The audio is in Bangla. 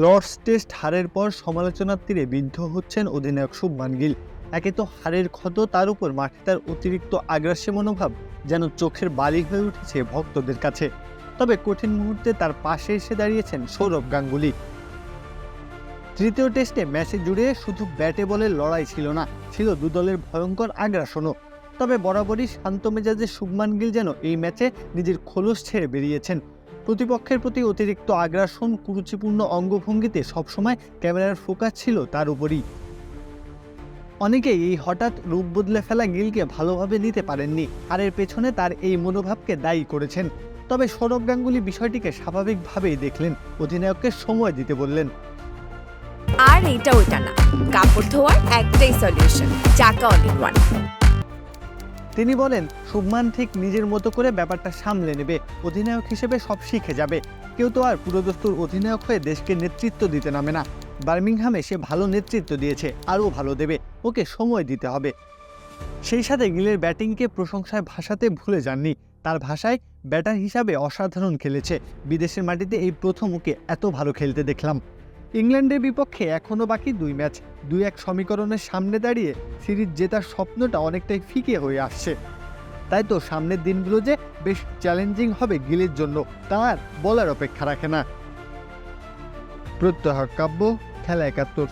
লর্ডস টেস্ট হারের পর সমালোচনার তীরে বিদ্ধ হচ্ছেন অধিনায়ক শুভমান গিল। একে তো হারের ক্ষত, তার উপর মাঠে তার অতিরিক্ত আগ্রাসী মনোভাব যেন চোখের বালি হয়ে উঠেছে ভক্তদের কাছে। তবে কঠিন মুহূর্তে তার পাশে এসে দাঁড়িয়েছেন সৌরভ গাঙ্গুলি। তৃতীয় টেস্টে ম্যাচে জুড়ে শুধু ব্যাটে বলে লড়াই ছিল না, ছিল দু দলের ভয়ঙ্কর আগ্রাসনও। তবে বরাবরই শান্ত মেজাজে শুভমান গিল যেন এই ম্যাচে নিজের খোলস ছেড়ে বেরিয়েছেন। প্রতিপক্ষের প্রতি অতিরিক্ত আগ্রাসন কুরুচিপূর্ণ অঙ্গভঙ্গিতে সবসময় ক্যামেরার ফোকাস ছিল তার উপরই। অনেকেই এই হঠাৎ রূপ বদলে ফেলা গিলকে ভালোভাবে নিতে পারেননি, আর এর পেছনে তার এই মনোভাবকে দায়ী করেছেন। তবে সৌরভ গাঙ্গুলি বিষয়টিকে স্বাভাবিকভাবেই দেখলেন, অধিনায়ককে সময় দিতে বললেন। আর এইটা ওইটা না, কাপড় ধোয়ার একটাই সলিউশন চাকা অল ইন ওয়ান তিনি বলেন, শুভমান ঠিক নিজের মতো করে ব্যাপারটা সামলে নেবে, অধিনায়ক হিসেবে সব শিখে যাবে। কেউ তো আর পুরোদস্তুর অধিনায়ক হয়ে দেশকে নেতৃত্ব দিতে নামে না। বার্মিংহামে সে ভালো নেতৃত্ব দিয়েছে, আরও ভালো দেবে, ওকে সময় দিতে হবে। সেই সাথে গিলের ব্যাটিংকে প্রশংসায় ভাষাতে ভুলে যাননি। তার ভাষায়, ব্যাটার হিসাবে অসাধারণ খেলেছে। বিদেশের মাটিতে এই প্রথম ওকে এত ভালো খেলতে দেখলাম। ইংল্যান্ডের বিপক্ষে এখনও বাকি দুই ম্যাচ। দুই এক সমীকরণের সামনে দাঁড়িয়ে সিরিজ জেতার স্বপ্নটা অনেকটাই ফিকে হয়ে আসছে। তাই তো সামনের দিনগুলো যে বেশ চ্যালেঞ্জিং হবে গিলের জন্য তার বলার অপেক্ষা রাখে না। প্রত্যহ কাব্য, খেলা একাত্তর।